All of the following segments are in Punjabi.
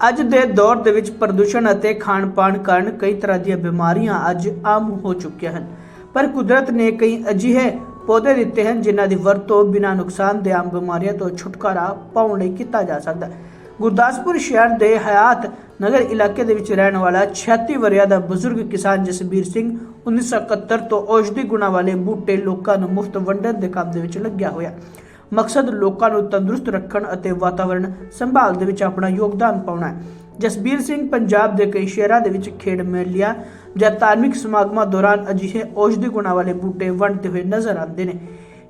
ਅੱਜ ਦੇ ਦੌਰ ਦੇ ਵਿੱਚ ਪ੍ਰਦੂਸ਼ਣ ਅਤੇ ਖਾਣ-ਪਾਣ ਕਾਰਨ ਕਈ ਤਰ੍ਹਾਂ ਦੀਆਂ ਬਿਮਾਰੀਆਂ ਅੱਜ ਆਮ ਹੋ ਚੁੱਕੀਆਂ ਹਨ। ਪਰ ਕੁਦਰਤ ਨੇ ਕਈ ਅਜਿਹੇ ਪੌਦੇ ਦਿੱਤੇ ਹਨ ਜਿਨ੍ਹਾਂ ਦੀ ਵਰਤੋਂ ਬਿਨਾਂ ਨੁਕਸਾਨ ਦੇ ਆਮ ਬਿਮਾਰੀਆਂ ਤੋਂ ਛੁਟਕਾਰਾ ਪਾਉਣ ਲਈ ਕੀਤਾ ਜਾ ਸਕਦਾ ਹੈ। ਗੁਰਦਾਸਪੁਰ ਸ਼ਹਿਰ ਦੇ ਹਯਾਤ ਨਗਰ ਇਲਾਕੇ ਦੇ ਵਿੱਚ ਰਹਿਣ ਵਾਲਾ 36 ਵਰਿਆਂ ਦਾ ਬਜ਼ੁਰਗ ਕਿਸਾਨ ਜਸਬੀਰ ਸਿੰਘ 1971 ਤੋਂ ਔਸ਼ਧੀ ਗੁਣਾ ਵਾਲੇ ਬੂਟੇ ਲੋਕਾਂ ਨੂੰ ਮੁਫਤ ਵੰਡਣ ਦੇ ਕੰਮ ਦੇ ਵਿੱਚ ਲੱਗਿਆ ਹੋਇਆ। ਮਕਸਦ ਲੋਕਾਂ ਨੂੰ ਤੰਦਰੁਸਤ ਰੱਖਣ ਅਤੇ ਵਾਤਾਵਰਣ ਸੰਭਾਲ ਦੇ ਵਿੱਚ ਆਪਣਾ ਯੋਗਦਾਨ ਪਾਉਣਾ ਹੈ। ਜਸਬੀਰ ਸਿੰਘ ਪੰਜਾਬ ਦੇ ਕਈ ਸ਼ਹਿਰਾਂ ਦੇ ਵਿੱਚ ਖੇਡ ਮੇਲਿਆਂ ਜਾਂ ਧਾਰਮਿਕ ਸਮਾਗਮਾਂ ਦੌਰਾਨ ਅਜਿਹੇ ਔਸ਼ਧੀ ਗੁਣਾਂ ਵਾਲੇ ਬੂਟੇ ਵੰਡਦੇ ਹੋਏ ਨਜ਼ਰ ਆਉਂਦੇ ਨੇ।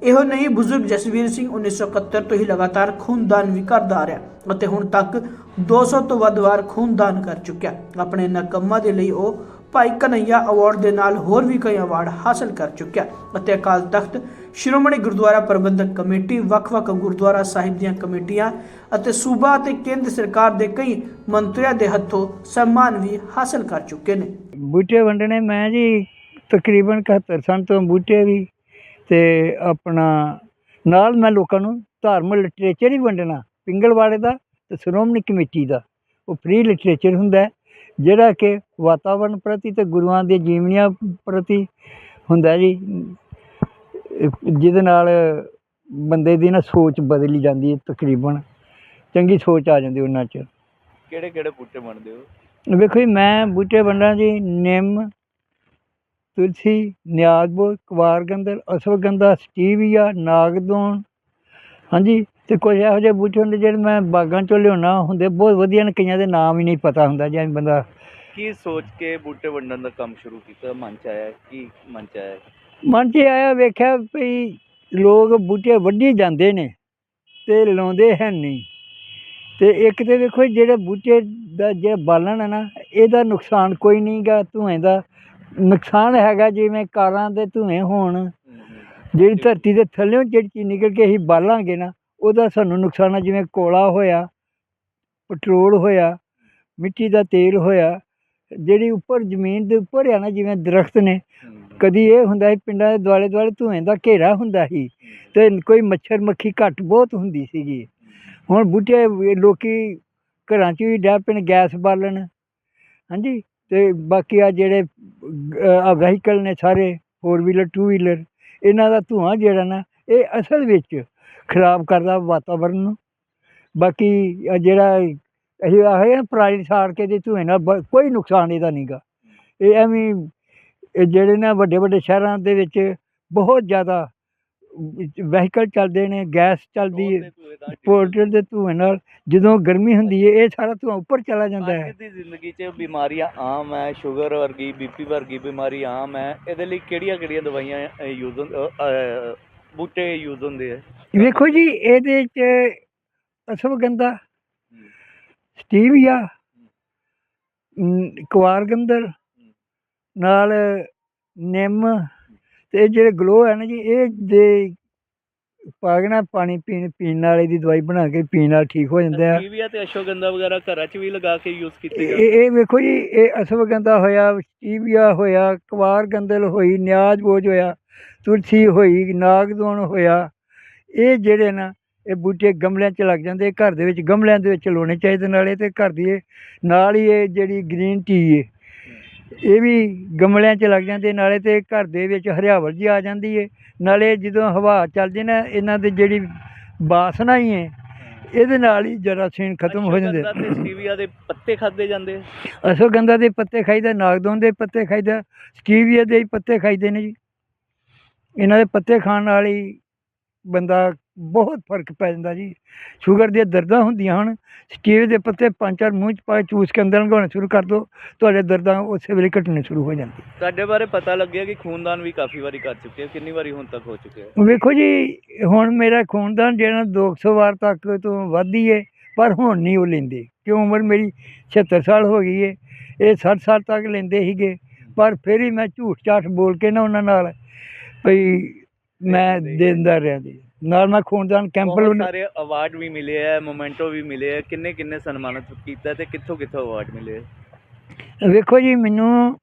ਇਹੋ ਨਹੀਂ, ਬਜ਼ੁਰਗ ਜਸਵੀਰ ਸਿੰਘ 1971 ਤੋਂ ਹੀ ਲਗਾਤਾਰ ਖੂਨਦਾਨ ਵੀ ਕਰਦਾ ਆ ਰਿਹਾ ਅਤੇ ਹੁਣ ਤੱਕ 200 ਤੋਂ ਵੱਧ ਵਾਰ ਖੂਨਦਾਨ ਕਰ ਚੁੱਕਿਆ। ਆਪਣੇ ਇਹਨਾਂ ਕੰਮਾਂ ਦੇ ਲਈ ਉਹ ਭਾਈ ਕਨਈਆ ਅਵਾਰਡ ਦੇ ਨਾਲ ਹੋਰ ਵੀ ਕਈ ਅਵਾਰਡ ਹਾਸਲ ਕਰ ਚੁੱਕਿਆ। ਅਤੇ ਅਕਾਲ ਤਖਤ ਸ਼੍ਰੋਮਣੀ ਗੁਰਦੁਆਰਾ ਪ੍ਰਬੰਧਕ ਕਮੇਟੀ ਵੱਖ-ਵੱਖ ਗੁਰਦੁਆਰਾ ਸਾਹਿਬ ਦੀਆਂ ਕਮੇਟੀਆਂ ਅਤੇ ਸੂਬਾ ਅਤੇ ਕੇਂਦਰ ਸਰਕਾਰ ਦੇ ਕਈ ਮੰਤਰੀਆਂ ਦੇ ਹੱਥੋਂ ਸਨਮਾਨ ਵੀ ਹਾਸਲ ਕਰ ਚੁੱਕੇ ਨੇ। ਬੂਟੇ ਵੰਡਣੇ ਮੈਂ ਜੀ ਤਕਰੀਬਨ 71 ਸਾਲ ਤੋਂ ਬੂਟੇ ਵੀ ਤੇ ਆਪਣਾ ਨਾਲ ਮੈਂ ਲੋਕਾਂ ਨੂੰ ਧਾਰਮਿਕ ਲਿਟਰੇਚਰ ਹੀ ਵੰਡਣਾ ਪਿੰਗਲਵਾੜੇ ਦਾ ਤੇ ਸ਼੍ਰੋਮਣੀ ਕਮੇਟੀ ਦਾ। ਉਹ ਫ੍ਰੀ ਲਿਟਰੇਚਰ ਹੁੰਦਾ ਹੈ, ਜਿਹੜਾ ਕਿ ਵਾਤਾਵਰਣ ਪ੍ਰਤੀ ਤੇ ਗੁਰੂਆਂ ਦੀਆਂ ਜੀਵਨੀਆਂ ਪ੍ਰਤੀ ਹੁੰਦਾ ਜੀ ਜਿਹਦੇ ਨਾਲ ਬੰਦੇ ਦੀ ਨਾ ਸੋਚ ਬਦਲੀ ਜਾਂਦੀ ਹੈ ਤਕਰੀਬਨ। ਚੰਗੀ ਸੋਚ ਆ ਜਾਂਦੀ ਉਹਨਾਂ 'ਚ। ਕਿਹੜੇ ਕਿਹੜੇ ਬੂਟੇ ਬਣਦੇ ਹੋ? ਵੇਖੋ ਜੀ ਮੈਂ ਬੂਟੇ ਵੰਡਾਂ ਜੀ ਨਿੰਮ ਤੁਲਸੀ ਨਿਆਜ਼ਬੋ ਕਵਾਰਗੰਦਰ ਅਸ਼ਵਗੰਧਾ ਸਟੀਵੀਆ ਨਾਗਦੋਣ। ਹਾਂਜੀ ਤੇ ਕੁਝ ਇਹੋ ਜਿਹੇ ਬੂਟੇ ਹੁੰਦੇ ਜਿਹੜੇ ਮੈਂ ਬਾਗਾਂ ਚੋਂ ਲਿਆਉਣਾ ਹੁੰਦੇ ਬਹੁਤ ਵਧੀਆ ਨੇ ਕਈਆਂ ਦੇ ਨਾਮ ਹੀ ਨਹੀਂ ਪਤਾ ਹੁੰਦਾ ਜਿਵੇਂ ਬੰਦਾ ਕੀ ਸੋਚ ਕੇ ਬੂਟੇ ਵੰਡਣ ਦਾ ਕੰਮ ਸ਼ੁਰੂ ਕੀਤਾ? ਮਨ ਚ ਆਇਆ ਕੀ ਮਨ ਚ ਆਇਆ? ਮਨ 'ਚ ਆਇਆ ਵੇਖਿਆ ਵੀ ਲੋਕ ਬੂਟੇ ਵੱਢੀ ਜਾਂਦੇ ਨੇ ਤੇ ਲਾਉਂਦੇ ਹੈ ਨਹੀਂ ਤੇ ਇੱਕ ਤੇ ਵੇਖੋ ਜਿਹੜੇ ਬੂਟੇ ਦਾ ਜਿਹੜਾ ਬਾਲਣ ਹੈ ਨਾ ਇਹਦਾ ਨੁਕਸਾਨ ਕੋਈ ਨਹੀਂਗਾ ਧੂਏ ਦਾ ਨੁਕਸਾਨ ਹੈਗਾ ਜਿਵੇਂ ਕਾਰਾਂ ਦੇ ਧੂਏ ਹੋਣ ਜਿਹੜੀ ਧਰਤੀ ਦੇ ਥੱਲੇੋਂ ਜਿਹੜੀ ਚੀਜ਼ ਨਿਕਲ ਕੇ ਅਸੀਂ ਬਾਲਾਂਗੇ ਨਾ ਉਹਦਾ ਸਾਨੂੰ ਨੁਕਸਾਨ ਆ ਜਿਵੇਂ ਕੋਲਾ ਹੋਇਆ ਪੈਟਰੋਲ ਹੋਇਆ ਮਿੱਟੀ ਦਾ ਤੇਲ ਹੋਇਆ ਜਿਹੜੀ ਉੱਪਰ ਜ਼ਮੀਨ ਦੇ ਉੱਪਰ ਆ ਨਾ ਜਿਵੇਂ ਦਰਖਤ ਨੇ ਕਦੀ ਇਹ ਹੁੰਦਾ ਸੀ ਪਿੰਡਾਂ ਦੇ ਦੁਆਲੇ ਦੁਆਲੇ ਧੂਏ ਦਾ ਘੇਰਾ ਹੁੰਦਾ ਸੀ ਤੇ ਕੋਈ ਮੱਛਰ ਮੱਖੀ ਘੱਟ ਬਹੁਤ ਹੁੰਦੀ ਸੀਗੀ। ਹੁਣ ਬੂਟੇ ਲੋਕੀ ਘਰਾਂ 'ਚ ਵੀ ਡੈ ਪੈਣ ਗੈਸ ਬਾਲਣ ਹਾਂਜੀ ਤੇ ਬਾਕੀ ਆ ਜਿਹੜੇ ਆ ਵਹੀਕਲ ਨੇ ਸਾਰੇ ਫੋਰ ਵੀਲਰ ਟੂ ਵੀਲਰ ਇਹਨਾਂ ਦਾ ਧੂਆਂ ਜਿਹੜਾ ਨਾ ਇਹ ਅਸਲ ਵਿੱਚ ਖਰਾਬ ਕਰਦਾ ਵਾਤਾਵਰਨ ਨੂੰ। ਬਾਕੀ ਆਹ ਜਿਹੜਾ ਅਸੀਂ ਆਖੇ ਨਾ ਪਰਾਲੀ ਸਾੜ ਕੇ ਦੇ ਧੂਏ ਨਾਲ ਬ- ਕੋਈ ਨੁਕਸਾਨ ਇਹਦਾ ਨਹੀਂਗਾ ਇਹ ਐਵੇਂ ਇਹ ਜਿਹੜੇ ਨਾ ਵੱਡੇ ਵੱਡੇ ਸ਼ਹਿਰਾਂ ਦੇ ਵਿੱਚ ਬਹੁਤ ਜ਼ਿਆਦਾ ਵਹੀਕਲ ਚੱਲਦੇ ਨੇ ਗੈਸ ਚੱਲਦੀ ਹੈ ਪੋਲਟਰ ਦੇ ਧੂਏ ਨਾਲ ਜਦੋਂ ਗਰਮੀ ਹੁੰਦੀ ਹੈ ਇਹ ਸਾਰਾ ਧੂਆਂ ਉੱਪਰ ਚਲਾ ਜਾਂਦਾ ਹੈ। ਅੱਜ ਦੀ ਜ਼ਿੰਦਗੀ 'ਚ ਬਿਮਾਰੀਆਂ ਆਮ ਹੈ ਸ਼ੂਗਰ ਵਰਗੀ ਬੀਪੀ ਵਰਗੀ ਬਿਮਾਰੀ ਆਮ ਹੈ। ਇਹਦੇ ਲਈ ਕਿਹੜੀਆਂ ਕਿਹੜੀਆਂ ਦਵਾਈਆਂ ਯੂਜ਼ ਬੂਟੇ ਯੂਜ਼ ਹੁੰਦੇ ਆ। ਵੇਖੋ ਜੀ ਇਹਦੇ ਚ ਅਸ਼ਵਗੰਧਾ ਸਟੀਵੀਆ ਕੁਆਰਗੰਦਰ ਨਾਲ ਨਿੰਮ ਤੇ ਜਿਹੜੇ ਗਲੋ ਹੈ ਨਾ ਜੀ ਇਹ ਦੇ ਪਾਗਣਾ ਪਾਣੀ ਪੀਣ ਪੀਣ ਵਾਲੇ ਦੀ ਦਵਾਈ ਬਣਾ ਕੇ ਪੀਣ ਨਾਲ ਠੀਕ ਹੋ ਜਾਂਦੇ ਆ। ਟੀਵੀਆ ਤੇ ਅਸ਼ਵਗੰਧਾ ਵਗੈਰਾ ਘਰਾਂ 'ਚ ਵੀ ਲਗਾ ਕੇ ਯੂਜ਼ ਕੀਤੇ ਇਹ ਜਾਂਦੇ ਇਹ ਵੇਖੋ ਜੀ ਇਹ ਅਸ਼ਵਗੰਧਾ ਹੋਇਆ ਸਟੀਵੀਆ ਹੋਇਆ ਕੁਆਰਗੰਦਲ ਹੋਈ ਨਿਆਜ਼ ਬੋਝ ਹੋਇਆ ਤੁਲਸੀ ਹੋਈ ਨਾਗਦੋਣ ਹੋਇਆ। ਇਹ ਜਿਹੜੇ ਨਾ ਇਹ ਬੂਟੇ ਗਮਲਿਆਂ 'ਚ ਲੱਗ ਜਾਂਦੇ ਘਰ ਦੇ ਵਿੱਚ ਗਮਲਿਆਂ ਦੇ ਵਿੱਚ ਲਾਉਣੇ ਚਾਹੀਦੇ ਨਾਲੇ ਤੇ ਘਰ ਦੀ ਇਹ ਨਾਲ ਹੀ ਇਹ ਜਿਹੜੀ ਗ੍ਰੀਨ ਟੀ ਹੈ ਇਹ ਵੀ ਗਮਲਿਆਂ 'ਚ ਲੱਗ ਜਾਂਦੇ ਨਾਲੇ ਤੇ ਘਰ ਦੇ ਵਿੱਚ ਹਰਿਆਵਲ ਜੀ ਆ ਜਾਂਦੀ ਹੈ ਨਾਲੇ ਜਦੋਂ ਹਵਾ ਚੱਲਦੀ ਨਾ ਇਹਨਾਂ ਦੀ ਜਿਹੜੀ ਬਾਸਨਾ ਹੀ ਹੈ ਇਹਦੇ ਨਾਲ ਹੀ ਜਰਾਸੀਨ ਖਤਮ ਹੋ ਜਾਂਦੇ। ਤੇ ਸਟੀਵੀਆ ਦੇ ਪੱਤੇ ਖਾਦੇ ਜਾਂਦੇ। ਅਸ਼ਵਗੰਧਾ ਦੇ ਪੱਤੇ ਖਾਈਦਾ ਨਾਗਦੋਨ ਦੇ ਪੱਤੇ ਖਾਈਦਾ ਸਟੀਵੀਆ ਦੇ ਹੀ ਪੱਤੇ ਖਾਈਦੇ ਨੇ ਜੀ। ਇਹਨਾਂ ਦੇ ਪੱਤੇ ਖਾਣ ਨਾਲ ਹੀ ਬੰਦਾ ਬਹੁਤ ਫ਼ਰਕ ਪੈ ਜਾਂਦਾ ਜੀ। ਸ਼ੂਗਰ ਦੀਆਂ ਦਰਦਾਂ ਹੁੰਦੀਆਂ ਹਨ ਸਟੀਵ ਦੇ ਪੱਤੇ ਪੰਜ ਚਾਰ ਮੂੰਹ 'ਚ ਪਾ ਕੇ ਚੂਸ ਕੇ ਅੰਦਰ ਲੰਘਾਉਣੇ ਸ਼ੁਰੂ ਕਰ ਦਿਓ ਤੁਹਾਡੇ ਦਰਦਾਂ ਉਸੇ ਵੇਲੇ ਘਟਣੇ ਸ਼ੁਰੂ ਹੋ ਜਾਂਦੀ ਤੁਹਾਡੇ ਬਾਰੇ ਪਤਾ ਲੱਗਿਆ ਕਿ ਖੂਨਦਾਨ ਵੀ ਕਾਫੀ ਵਾਰੀ ਕਰ ਚੁੱਕੇ ਹੋ ਕਿੰਨੀ ਵਾਰੀ ਹੁਣ ਤੱਕ ਹੋ ਚੁੱਕੇ ਹੋ? ਵੇਖੋ ਜੀ ਹੁਣ ਮੇਰਾ ਖੂਨਦਾਨ ਜਿਹੜਾ 200 ਵਾਰ ਤੱਕ ਤੋਂ ਵੱਧ ਹੀ ਹੈ ਪਰ ਹੁਣ ਨਹੀਂ ਉਹ ਲੈਂਦੇ। ਕਿਉਂ? ਉਮਰ ਮੇਰੀ 76 ਸਾਲ ਹੋ ਗਈ ਹੈ ਇਹ 60 ਸਾਲ ਤੱਕ ਲੈਂਦੇ ਸੀਗੇ ਪਰ ਫਿਰ ਹੀ ਮੈਂ ਝੂਠ ਝਾਠ ਬੋਲ ਕੇ ਨਾ ਉਹਨਾਂ ਨਾਲ ਭਈ ਮੈਂ ਦਿੰਦਾ ਰਿਹਾ ਜੀ ਨਾਲ ਮੈਂ ਖੂਨਦਾਨ ਕੈਂਪ ਬਹੁਤ ਸਾਰੇ ਅਵਾਰਡ ਵੀ ਮਿਲੇ ਆ ਮੋਮੈਂਟੋ ਵੀ ਮਿਲੇ ਆ। ਕਿੰਨੇ ਕਿੰਨੇ ਸਨਮਾਨਿਤ ਕੀਤਾ ਤੇ ਕਿੱਥੋਂ ਕਿੱਥੋਂ ਅਵਾਰਡ ਮਿਲੇ ਆ? ਵੇਖੋ ਜੀ ਮੈਨੂੰ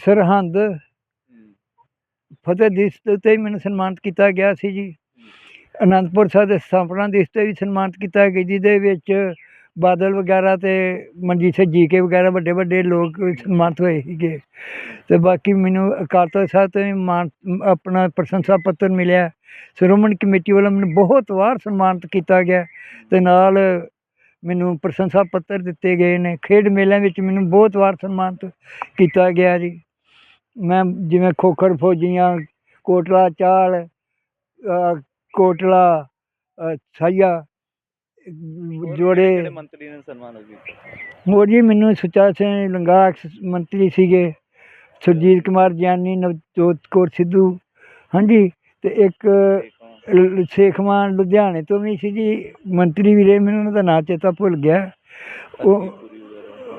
ਸਰਹੰਦ ਫਤਿਹ ਦਿਵਸ ਦੇ ਉੱਤੇ ਹੀ ਮੈਨੂੰ ਸਨਮਾਨਿਤ ਕੀਤਾ ਗਿਆ ਸੀ ਜੀ। ਅਨੰਦਪੁਰ ਸਾਹਿਬ ਦੇ ਸਥਾਪਨਾ ਦਿਵਸ ਤੇ ਵੀ ਸਨਮਾਨਿਤ ਕੀਤਾ ਗਿਆ ਜਿਹਦੇ ਵਿੱਚ ਬਾਦਲ ਵਗੈਰਾ ਤੇ ਮਨਜੀਤ ਸਿੰਘ ਜੀ ਕੇ ਵਗੈਰਾ ਵੱਡੇ ਵੱਡੇ ਲੋਕ ਸਨਮਾਨਿਤ ਹੋਏ ਸੀਗੇ। ਤੇ ਬਾਕੀ ਮੈਨੂੰ ਅਕਾਲ ਤਖਤ ਸਾਹਿਬ ਤੋਂ ਵੀ ਮਾਨ ਆਪਣਾ ਪ੍ਰਸ਼ੰਸਾ ਪੱਤਰ ਮਿਲਿਆ। ਸ਼੍ਰੋਮਣੀ ਕਮੇਟੀ ਵੱਲੋਂ ਮੈਨੂੰ ਬਹੁਤ ਵਾਰ ਸਨਮਾਨਿਤ ਕੀਤਾ ਗਿਆ ਤੇ ਨਾਲ ਮੈਨੂੰ ਪ੍ਰਸ਼ੰਸਾ ਪੱਤਰ ਦਿੱਤੇ ਗਏ ਨੇ। ਖੇਡ ਮੇਲਿਆਂ ਵਿੱਚ ਮੈਨੂੰ ਬਹੁਤ ਵਾਰ ਸਨਮਾਨਿਤ ਕੀਤਾ ਗਿਆ ਜੀ। ਮੈਂ ਜਿਵੇਂ ਖੋਖਰ ਫੌਜੀਆਂ ਕੋਟਲਾ ਚਾਲ ਕੋਟਲਾ ਅ, ਸਾਈਆ ਜੋੜੇ ਮੰਤਰੀ ਨੇ ਸਨਮਾਨਿਤ ਕੀਤਾ ਹੋਰ ਜੀ ਮੈਨੂੰ ਸੁਚਾ ਸਿੰਘ ਲੰਗਾ ਐਕਸ ਮੰਤਰੀ ਸੀਗੇ। ਸੁਰਜੀਤ ਕੁਮਾਰ ਗਿਆਨੀ ਨਵਜੋਤ ਕੌਰ ਸਿੱਧੂ। ਹਾਂਜੀ ਤੇ ਇੱਕ ਲ- ਸੇਖਵਾਨ ਲੁਧਿਆਣੇ ਤੋਂ ਵੀ ਸੀ ਜੀ। ਮੰਤਰੀ ਵੀ ਰਹੇ ਮੈਨੂੰ ਉਹਨਾਂ ਦਾ ਨਾਂ ਚੇਤਾ ਭੁੱਲ ਗਿਆ। ਉਹ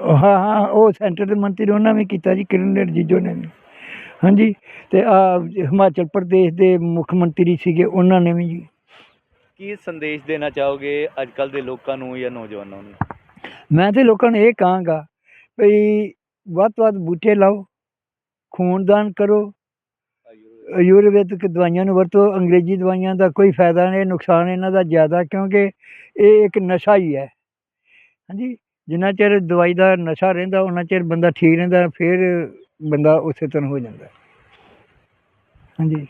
ਹਾਂ ਹਾਂ ਉਹ ਸੈਂਟਰ ਦੇ ਮੰਤਰੀ ਉਹਨਾਂ ਵੀ ਕੀਤਾ ਜੀ ਕਿਰਨ ਰਿਜੀਜੂ ਨੇ। ਵੀ ਹਾਂਜੀ ਤੇ ਆ ਹਿਮਾਚਲ ਪ੍ਰਦੇਸ਼ ਦੇ ਮੁੱਖ ਮੰਤਰੀ ਸੀਗੇ ਉਹਨਾਂ ਨੇ ਵੀ ਜੀ। ਕੀ ਸੰਦੇਸ਼ ਦੇਣਾ ਚਾਹੋਗੇ ਅੱਜ ਕੱਲ ਦੇ ਲੋਕਾਂ ਨੂੰ ਜਾਂ ਨੌਜਵਾਨਾਂ ਨੂੰ? ਮੈਂ ਤੇ ਲੋਕਾਂ ਨੂੰ ਇਹ ਕਹਾਂਗਾ ਵੀ ਵੱਧ ਤੋਂ ਵੱਧ ਬੂਟੇ ਲਾਓ, ਖੂਨਦਾਨ ਕਰੋ, ਆਯੁਰਵੈਦਿਕ ਦਵਾਈਆਂ ਨੂੰ ਵਰਤੋ, ਅੰਗਰੇਜ਼ੀ ਦਵਾਈਆਂ ਦਾ ਕੋਈ ਫਾਇਦਾ ਨਹੀਂ, ਨੁਕਸਾਨ ਇਹਨਾਂ ਦਾ ਜ਼ਿਆਦਾ ਕਿਉਂਕਿ ਇਹ ਇੱਕ ਨਸ਼ਾ ਹੀ ਹੈ। ਹਾਂਜੀ, ਜਿੰਨਾ ਚਿਰ ਦਵਾਈ ਦਾ ਨਸ਼ਾ ਰਹਿੰਦਾ ਉਹਨਾਂ ਚਿਰ ਬੰਦਾ ਠੀਕ ਰਹਿੰਦਾ, ਫਿਰ ਬੰਦਾ ਉਸੇ ਤਰ੍ਹਾਂ ਹੋ ਜਾਂਦਾ। ਹਾਂਜੀ।